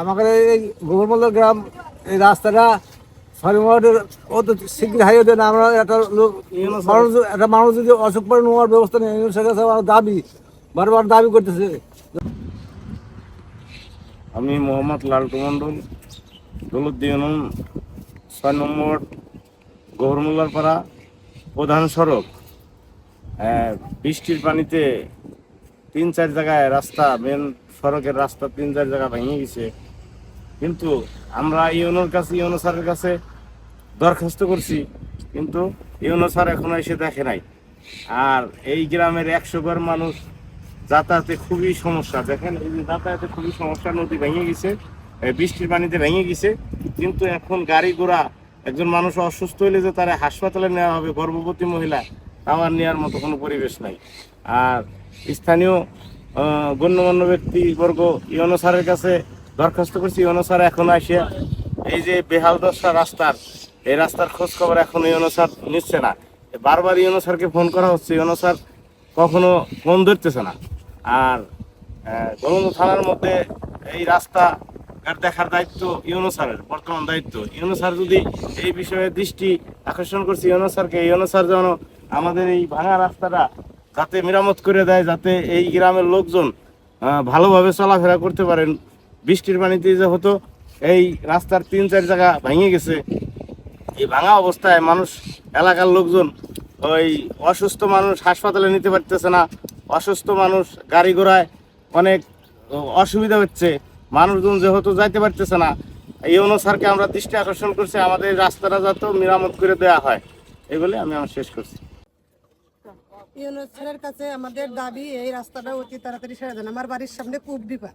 আমাদের এই গোবরমল্ল গ্রাম, এই রাস্তাটা মিনিটের অত শীঘ্র হাইয়ে দেন আমরা একটা লোক মানুষ একটা মানুষ যদি অসুখ করে নেওয়ার ব্যবস্থা নেই ইউনুসের আমার দাবি, বারবার দাবি করতেছে। আমি মোহাম্মদ লালটু মণ্ডল দৌলুদ্দিন ছয় নম্বর গহরমুল্লার পাড়া প্রধান সড়ক। বৃষ্টির পানিতে তিন চার জায়গায় রাস্তা মেন সড়কের রাস্তা তিন চার জায়গা ভেঙে গেছে। কিন্তু আমরা ইউনোর কাছে, ইউনো স্যারের কাছে দরখাস্ত করছি, কিন্তু ইউনো স্যার এখনও এসে দেখে নাই। আর এই গ্রামের একশো ঘর মানুষ যাতায়াতে খুবই সমস্যা। দেখেন, এই যে যাতায়াতে খুবই সমস্যা, নদী ভেঙে গেছে বৃষ্টির পানিতে ভেঙে গেছে, কিন্তু এখন গাড়ি ঘোড়া, একজন মানুষ অসুস্থ হইলে যে তারা হাসপাতালে নেওয়া হবে, গর্ভবতী মহিলা আমার নেওয়ার মতো কোনো পরিবেশ নাই। আর স্থানীয় গণ্যমান্য ব্যক্তিবর্গ ইউনো স্যারের কাছে দরখাস্ত করছি ইউনো স্যার, এখন আসে এই যে বেহাল দশা রাস্তার, এই রাস্তার খোঁজ খবর এখন ইউনো স্যার নিচ্ছে না। বারবার ইউনো স্যারকে ফোন করা হচ্ছে, ইউনো স্যার কখনো ফোন ধরতেছে না। আর গলন্দ থানার মধ্যে এই রাস্তা দেখার দায়িত্ব ইউনো স্যারের, বর্তমান দায়িত্ব। ইউনো স্যার যদি এই বিষয়ে দৃষ্টি আকর্ষণ করছে, ইউনো স্যারকে, ইউনো যেন আমাদের এই ভাঙা রাস্তাটা যাতে মেরামত করে দেয়, যাতে এই গ্রামের লোকজন ভালোভাবে চলাফেরা করতে পারেন বৃষ্টির পানিতে যে হতো, এই রাস্তার তিন, চার জায়গা ভেঙে গেছে। এই ভাঙা অবস্থায় মানুষ, এলাকার লোকজন ওই অসুস্থ মানুষ হাসপাতালে নিতে পারতেছে না। অসুস্থ মানুষ গাড়ি ঘোড়ায় অনেক অসুবিধা হচ্ছে। মানুষজন যেহেতু যাইতে পারতেছে না, এই অনুসারকে আমরা দৃষ্টি আকর্ষণ করছি, আমাদের রাস্তাটা যাতে মেরামত করে দেওয়া হয়। এই বলে আমি আমার শেষ করছি। ইউনুসের কাছে আমাদের দাবি, এই রাস্তাটা অতি তাড়াতাড়ি সেরে দেন। আমার বাড়ির সামনে কূপ বিপা